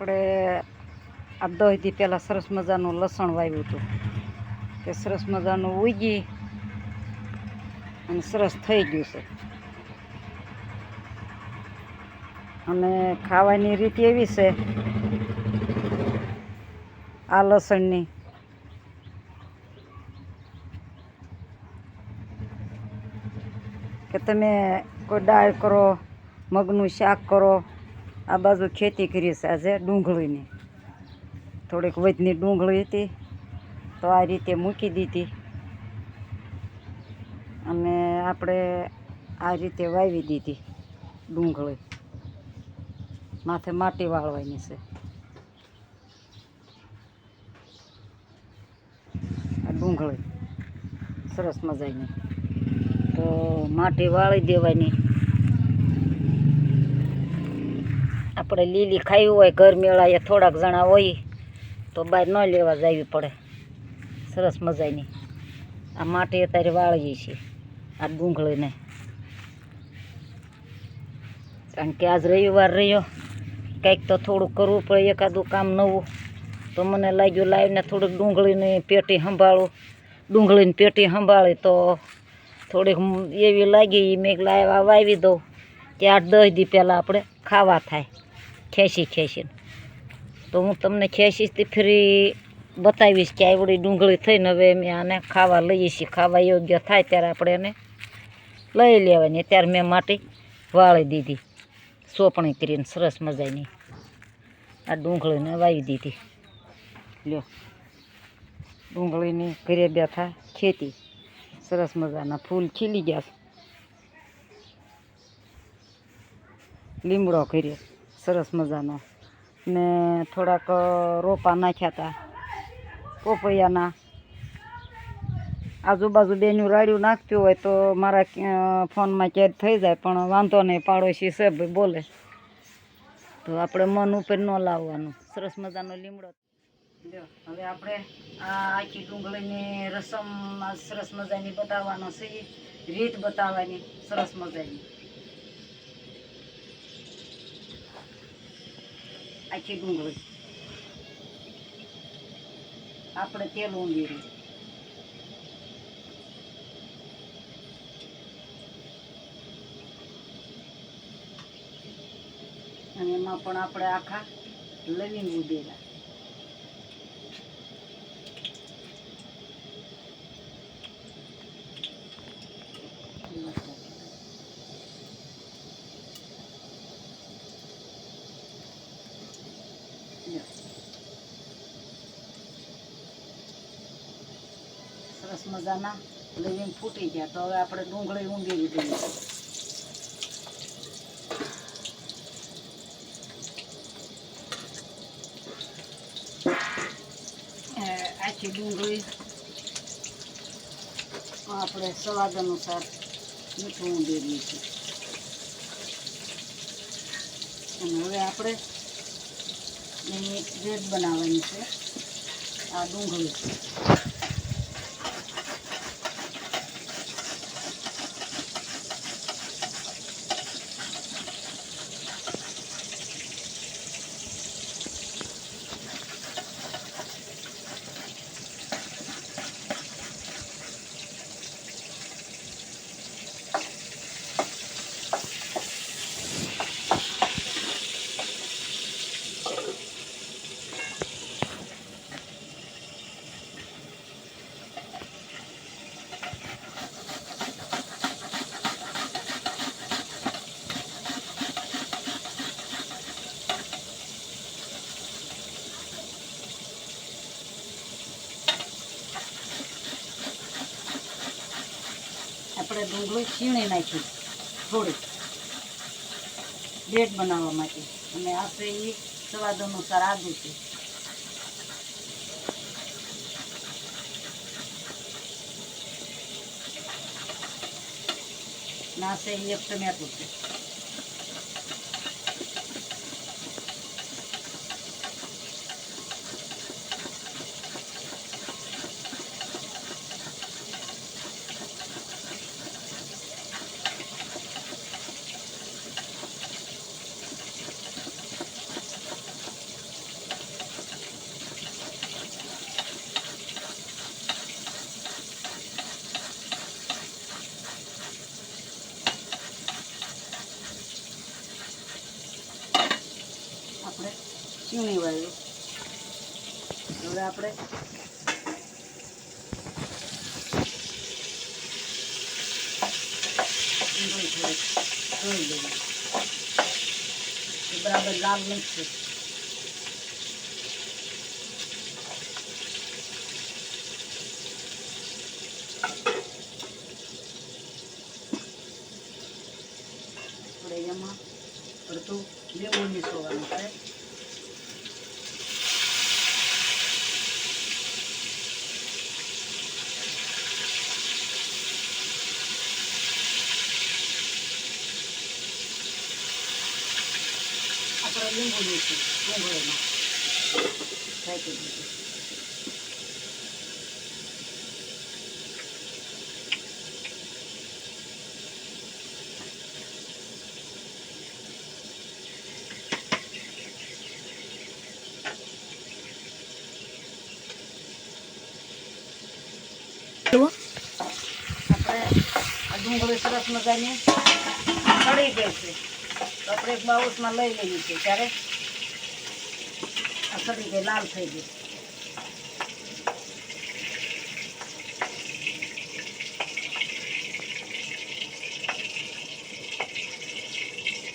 આપણે આ દહ દી પહેલાં સરસ મજાનું લસણ વાવ્યું હતું. તે સરસ મજાનું ઉગી અને સરસ થઈ ગયું છે. અને ખાવાની રીત એવી છે, આ લસણની. કે તમે કોઈ દાળ કરો, મગનું શાક કરો આ બાજુ ખેતી કરી છે આજે ડુંગળીની. થોડીક વધની ડુંગળી હતી, તો આ રીતે મૂકી દીધી. અને આપણે આ રીતે વાવી દીધી ડુંગળી. માથે માટી વાળવાની છે. આ ડુંગળી. સરસ મજાની. તો માટી વાળી દેવાની. આપણે લીલી ખાવી હોય ઘર મેળાએ થોડાક જણા હોય, તો બહાર ન લેવા જવી પડે. સરસ મજાની. આ માટી અત્યારે વાળીએ છીએ, આ ડુંગળીને. કારણ કે આજ રવિવાર રહ્યો, કંઈક તો થોડું કરવું પડે, એકાદું કામ નવું. તો મને લાગ્યું લાવીને થોડુંક ડુંગળીની પેટી સંભાળું. ડુંગળીની પેટી સંભાળી તો થોડીક એવી લાગી, મેં લાવ્યા વાવી દઉં. કે આઠ દસ દી પહેલાં આપણે ખાવા થાય. ખેંચી ખેંચીને તો હું તમને ખેંચીશથી ફરી બતાવીશ કે આવડી ડુંગળી થઈને હવે મેં આને ખાવા લઈએ છીએ. ખાવા યોગ્ય થાય ત્યારે આપણે એને લઈ લેવાની. ત્યારે મેં માટી વાળી દીધી. સોપણી કરીને સરસ મજાની. આ ડુંગળીને વાવી દીધી. લ્યો. ડુંગળીની ઘરે બેઠા ખેતી. સરસ મજાના ફૂલ ખીલી ગયા લીમડો કર્યો સરસ મજાનો. ને થોડાક રોપા નાખ્યા હતા પોપૈયાના. આજુબાજુ બેનું રાડ્યું નાખતું હોય તો મારા ફોનમાં કેદ થઈ જાય, પણ વાંધો નહીં, પાડોશી છે ભાઈ બોલે. તો આપણે મન ઉપર ન લાવવાનું. સરસ મજાનો લીમડો. હવે આપણે આ આખી ડુંગળીની રસમ સરસ મજાની બતાવવાનો છે. રીત બતાવવાની. સરસ મજાની. આખી ડુંગળી. આપણે તેલ ઉમેર્યું અને એમાં પણ આપણે આખા લવિંગ ઉડેલા લ્યો. મજાના લવિંગ ફૂટી ગયા. તો હવે આપણે ડુંગળી ઉમેરી દઈએ આખી ડુંગળી. આપણે સ્વાદ અનુસાર મીઠું ઉમેરીએ છીએ અને હવે આપણે એની રેડ બનાવવાની છે, આ ડુંગળી. આપણે ડુંગળી છીણી નાખી. થોડી બ્રેડ બનાવવા માટે. અને આપણે એ સ્વાદ અનુસાર આદુ છે. નાસે એક ટમેટું છે. આપણે. ધોઈ લઈએ. બરાબર લાલ નહીં આપણે લીંબુ નીસું ડુંગળીમાં ફેંકી દીધું આપણે આ ડુંગળી સરસ મજાની સડી ગઈ છે તો આપણે એક બાઉસમાં લઈ લેવી છે ત્યારે આ સડી ગઈ લાલ થઈ ગઈ.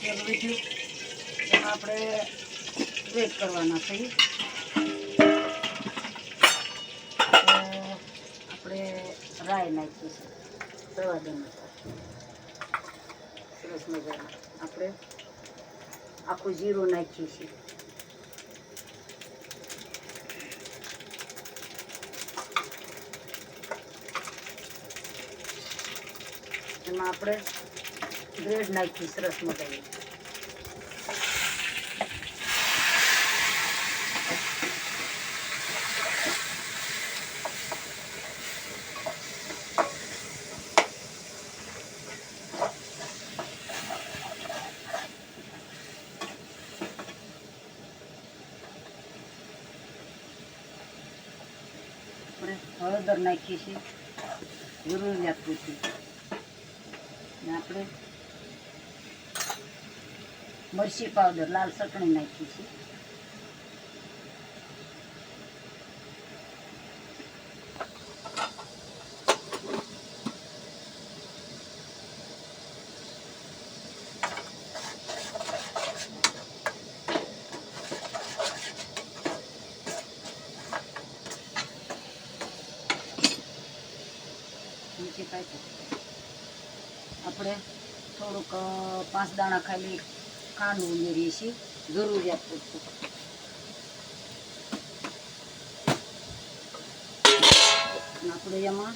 તેલ વીઠ્યું આપણે વેટ કરવાના છે. આપણે રાઈ નાખીશું. દવા દઈને સરસ મજાનું. આપણે આખું જીરું નાખીએ છીએ એમાં આપણે બ્રેડ નાખીએ સરસ મજાની આપણે હળદર નાખીએ છીએ જરૂરિયાત પૂરતી ને આપણે મરચી પાવડર લાલ ચટણી નાખીએ છીએ નીચે પાકી આપણે થોડુંક પાંચ દાણા ખાલી ખાંડ ઉમેરીએ છીએ. જરૂરિયાત પૂરતું. આપણે એમાં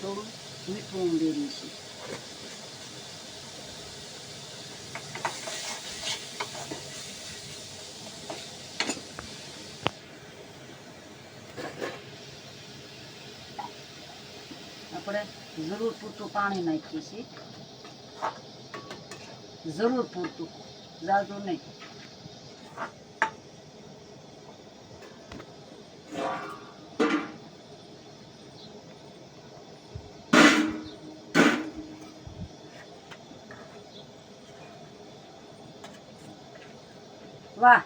થોડું મીઠું ઉમેરીએ છીએ. આપણે જરૂર પૂરતું પાણી નાખીએ છીએ. જરૂર પૂરતું જાજુ નહીં વાહ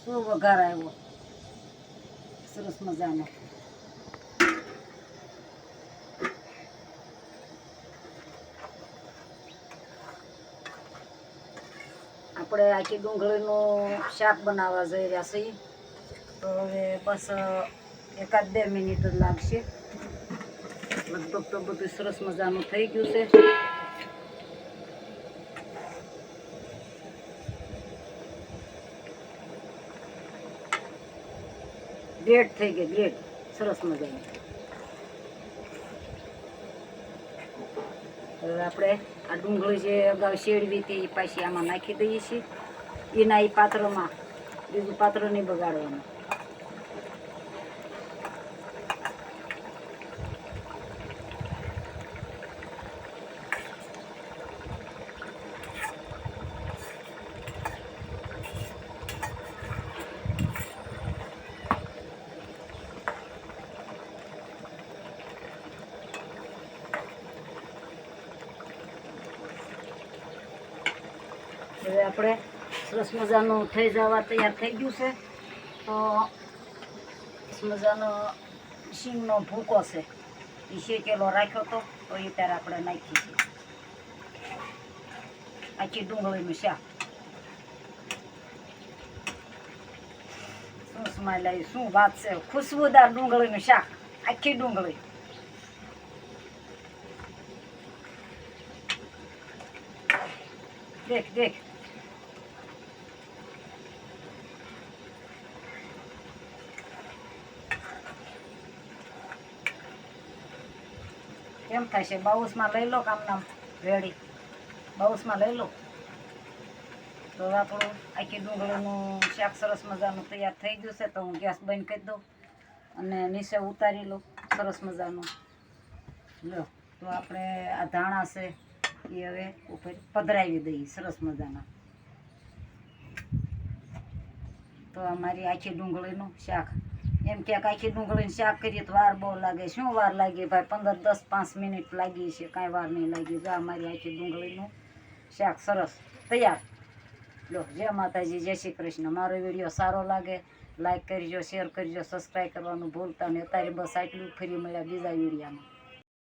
શું વઘાર આવ્યો સરસ મજાનો આપણે આખી ડુંગળીનું શાક બનાવવા જઈ રહ્યા છીએ. તો હવે બસ એકાદ બે મિનિટ જ લાગશે. લગભગ તો બધું સરસ મજાનું થઈ ગયું છે. ગ્રેટ થઈ ગઈ ગ્રેટ સરસ મજાની. હવે આપણે આ ડુંગળી જે અગાઉ શેડવી હતી, એ પાછી આમાં નાખી દઈએ છીએ. એના એ પાત્રમાં, બીજું પાત્ર નહીં બગાડવાનું. હવે આપણે સરસ મજાનું થઈ જવા તૈયાર થઈ ગયું છે. તો મજાનો શીંગનો ભૂકો છે. એ શેકેલો રાખ્યો તો તો એ ત્યારે આપણે નાખી છે. આખી ડુંગળીનું શાક. સ્માઈલ આવી? શું વાત છે? ખુશ્બુદાર ડુંગળીનું શાક. આખી ડુંગળી. દેખ દેખ. કેમ થશે બાઉસમાં લઈ લો કામનામ રેડી. બાઉસમાં લઈ લો. તો આપણું આખી ડુંગળીનું શાક સરસ મજાનું તૈયાર થઈ ગયું છે, તો હું ગેસ બંધ કરી દઉં અને નીચે ઉતારી લઉં સરસ મજાનું. લો, તો આપણે આ ધાણા છે, એ હવે ઉપર પધરાવી દઈએ સરસ મજાના. તો અમારી આખી ડુંગળીનું શાક એમ કે આખી ડુંગળીને શાક કરીએ તો વાર બહુ લાગે. શું વાર લાગે ભાઈ? પંદર, દસ, પાંચ મિનિટ લાગી છે. કાંઈ વાર નહીં લાગી. જો અમારી આખી ડુંગળીનું શાક સરસ તૈયાર. લો, જય માતાજી, જય શ્રી કૃષ્ણ. મારો વીડિયો સારો લાગે, લાઈક કરજો, શેર કરજો, સબસ્ક્રાઈબ કરવાનું ભૂલતા નહીં. અત્યારે બસ આટલું ફરી મળ્યા બીજા વિડીયામાં.